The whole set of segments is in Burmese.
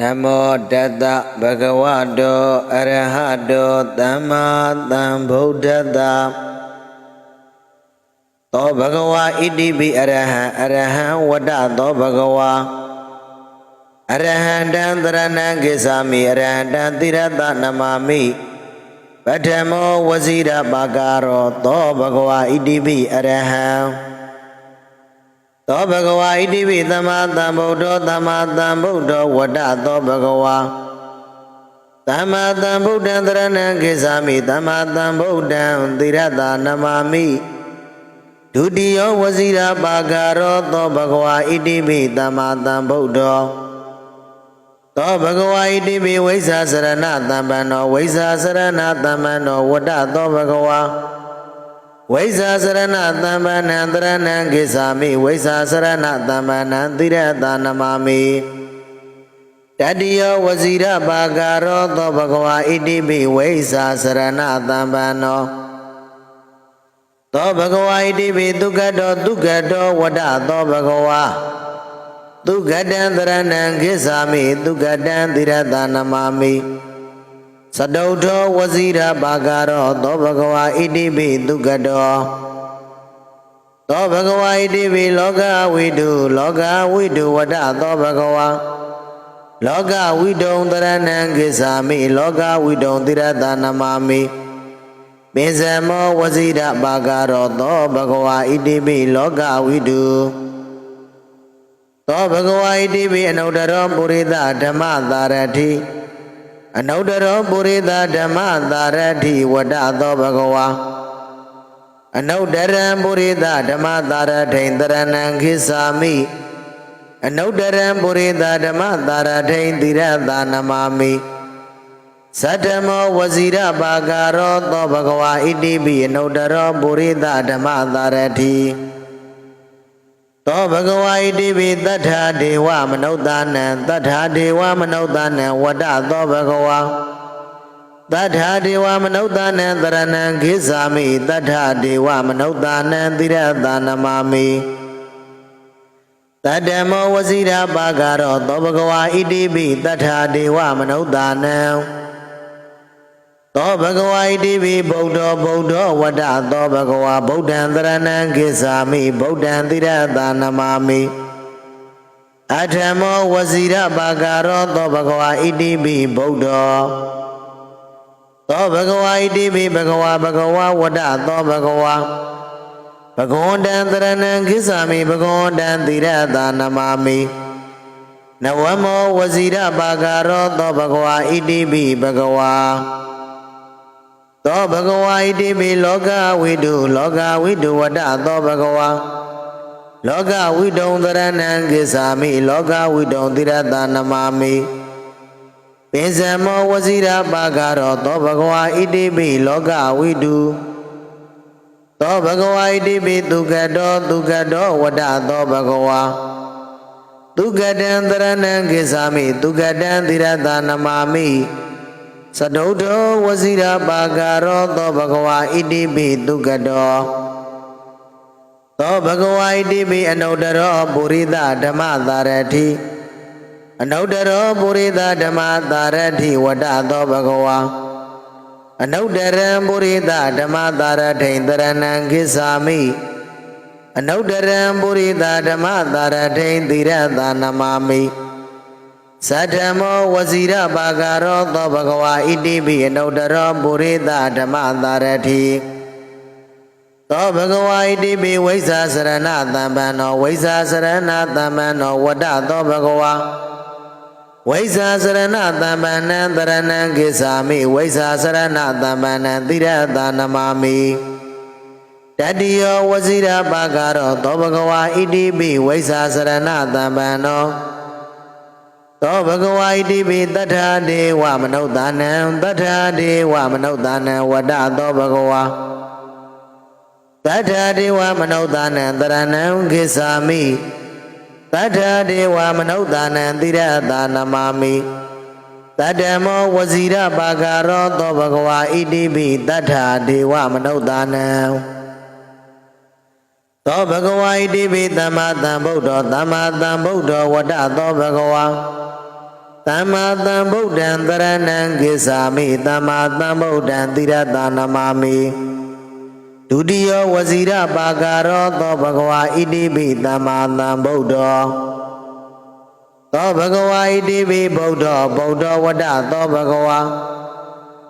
နမောတတ္တဗဂဝတောအရဟတောသမ္မာသမ္ဗုဒ္ဓတ္တသောဘဂဝါဣတိပိအရဟံအရဟံဝတ္တသောဘဂဝါအရဟံတံတရဏံကိသာမိအရဟံတံတိရတနမမိပထမောဝဇိရပါကာရောသောဘဂဝါဣတိပိအရဟံ သောဘဂဝါဣတိပိသမ္မာသမ္ဗုဒ္ဓောသမ္မာသမ္ဗုဒ္ဓောဝတ္တသောဘဂဝါသမ္မာသမ္ဗုဒ္ဓံတရဏံကိသာမိသမ္မာသမ္ဗုဒ္ဓံတိရတနမမိဒုတိယဝဇိရပါကာရောသောဘဂဝါဣတိပိသမ္မာသမ္ဗုဒ္ဓောသောဘဂဝါဣတိပိဝိဇ္ဇာစရဏသမ္ပန္နောဝိဇ္ဇာစရဏသမ္ပန္နောဝတ္တသောဘဂဝါ ဝိဇ္ဇာစရဏသမ္ပန္နံတရဏံကိသာမိဝိဇ္ဇာစရဏသမ္ပန္နံတိရတနမမိတတိယဝဇိရပါကာရောသောဘဂဝါဣတိပိဝိဇ္ဇာစရဏသမ္ပန္နောသောဘဂဝါဣတိပိဒုက္ခတောဒုက္ခတောဝတ္တသောဘဂဝါဒုက္ခတံတရဏံကိသာမိဒုက္ခတံတိရတနမမိ သတုထောဝဇိရပါကာရောသောဘဂဝါဣတိပိဒုက္ခတောသောဘဂဝါဣတိပိလောကဝိတုလောကဝိတုဝတ္တသောဘဂဝါလောကဝိတုံတရဏံကိသာမိလောကဝိတုံတိရတနမမိပိဇမောဝဇိရပါကာရောသောဘဂဝါဣတိပိလောကဝိတုသောဘဂဝါဣတိပိအနုတ္တရောပုရိသဓမ္မသာရတိ အနုတ္တရောပုရိသဓမ္မသာရတိဝတ္တသောဘဂဝါအနုတ္တရံပုရိသဓမ္မသာရထိန်တရဏံခိသာမိအနုတ္တရံပုရိသဓမ္မသာရထိန်တိရတာနမမိသတ္တမောဝဇိရပါကာရောသောဘဂဝါဣတိပိအနုတ္တရောပုရိသဓမ္မသာရတိ သောဘဂဝါဣတိပိတတ္ထာဒေဝမနုဿာနံတတ္ထာဒေဝမနုဿာနံဝတ္တသောဘဂဝါတတ္ထာဒေဝမနုဿာနံတရဏံခေသာမိတတ္ထာဒေဝမနုဿာနံတိရတနမမိတတ္တမောဝဇိရပါကာရောသောဘဂဝါဣတိပိတတ္ထာဒေဝမနုဿာနံ သောဘဂဝါဣတိပိဗုဒ္ဓောဗုဒ္ဓောဝတ္တသောဘဂဝါဗုဒ္ဓံတရဏံကိသာမိဗုဒ္ဓံတိရတနမမိအထမောဝဇိရပါကာရောသောဘဂဝါဣတိပိဗုဒ္ဓောသောဘဂဝါဣတိပိဘဂဝါဘဂဝါဝတ္တသောဘဂဝါဘဂဝန္တံတရဏံကိသာမိဘဂဝန္တံတိရတနမမိနဝမောဝဇိရပါကာရောသောဘဂဝါဣတိပိဘဂဝါ သောဘဂဝါဣတိပိလောကဝိတုလောကဝိတုဝတ္တသောဘဂဝါလောကဝိတုံတရဏံကိသာမိလောကဝိတုံတိရတနမမိပိဇမောဝဇိရပါကာရောသောဘဂဝါဣတိပိလောကဝိတုသောဘဂဝါဣတိပိဒုက္ခတောဒုက္ခတောဝတ္တသောဘဂဝါဒုက္ခတံတရဏံကိသာမိဒုက္ခတံတိရတနမမိ သတုထောဝဇိရပါကာရောသောဘဂဝါဣတိပိဒုက္ခတောသောဘဂဝါဣတိပိအနုတ္တရောပုရိသဓမ္မသာရတိအနုတ္တရောပုရိသဓမ္မသာရတိဝတ္တသောဘဂဝါအနုတ္တရံပုရိသဓမ္မသာရထိန်တရဏံကိသာမိအနုတ္တရံပုရိသဓမ္မသာရထိန်တိရတနမမိ သတ္တမောဝဇိရပါကာရောသောဘဂဝါဣတိပိအနုတ္တရောပုရိသဓမ္မသာရတိသောဘဂဝါဣတိပိဝိဇ္ဇာစရဏသံပန္နောဝိဇ္ဇာစရဏသံပန္နောဝတ္တသောဘဂဝါဝိဇ္ဇာစရဏသံပန္နံတရဏံကိသာမိဝိဇ္ဇာစရဏသံပန္နံတိရတနမမိတတိယဝဇိရပါကာရောသောဘဂဝါဣတိပိဝိဇ္ဇာစရဏသံပန္နော သောဘဂဝါဣတိပိတတ္ထာဒေဝမနုဿာနံတတ္ထာဒေဝမနုဿာနံဝတ္တသောဘဂဝါတတ္ထာဒေဝမနုဿာနံတရဏံခိသာမိတတ္ထာဒေဝမနုဿာနံတိရတာနမမိတတ္တမောဝဇိရပါကာရောသောဘဂဝါဣတိပိတတ္ထာဒေဝမနုဿာနံသောဘဂဝါဣတိပိသမ္မာသမ္ဗုဒ္ဓောသမ္မာသမ္ဗုဒ္ဓောဝတ္တသောဘဂဝါဝ သမ္မာသမ္ဗုဒ္ဓံတရဏံကိစ္ဆာမိသမ္မာသမ္ဗုဒ္ဓံသီရတနမာမိဒုတိယဝဇိရပါကာရောသောဘဂဝါဣတိပိသမ္မာသမ္ဗုဒ္ဓောသောဘဂဝါဣတိပိဗုဒ္ဓောဗုဒ္ဓဝတ္တသောဘဂဝါ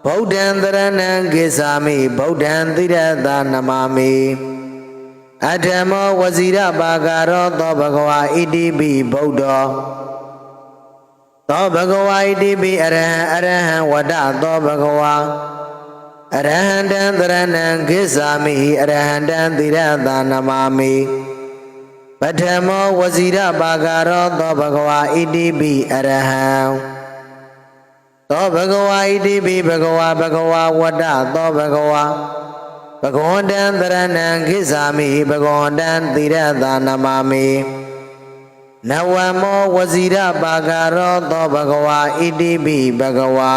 ဗုဒ္ဓံတရဏံကိစ္ဆာမိဗုဒ္ဓံသီရတနမာမိအထမောဝဇိရပါကာရောသောဘဂဝါဣတိပိဗုဒ္ဓော သောဘဂဝါဣတိပိအရဟံအရဟံဝတ္တသောဘဂဝါအရဟံတံတရဏံခိစ္ဆာမိအရဟံတံသီရသနမာမိပထမောဝဇိရပါကာရောသောဘဂဝါဣတိပိအရဟံသောဘဂဝါဣတိပိဘဂဝါဘဂဝါဝတ္တသောဘဂဝါဘဂဝန္တံတရဏံခိစ္ဆာမိဘဂဝန္တံသီရသနမာမိ နဝမောဝဇိရပါကာရောသောဘဂဝါဣတိပိဘဂဝါ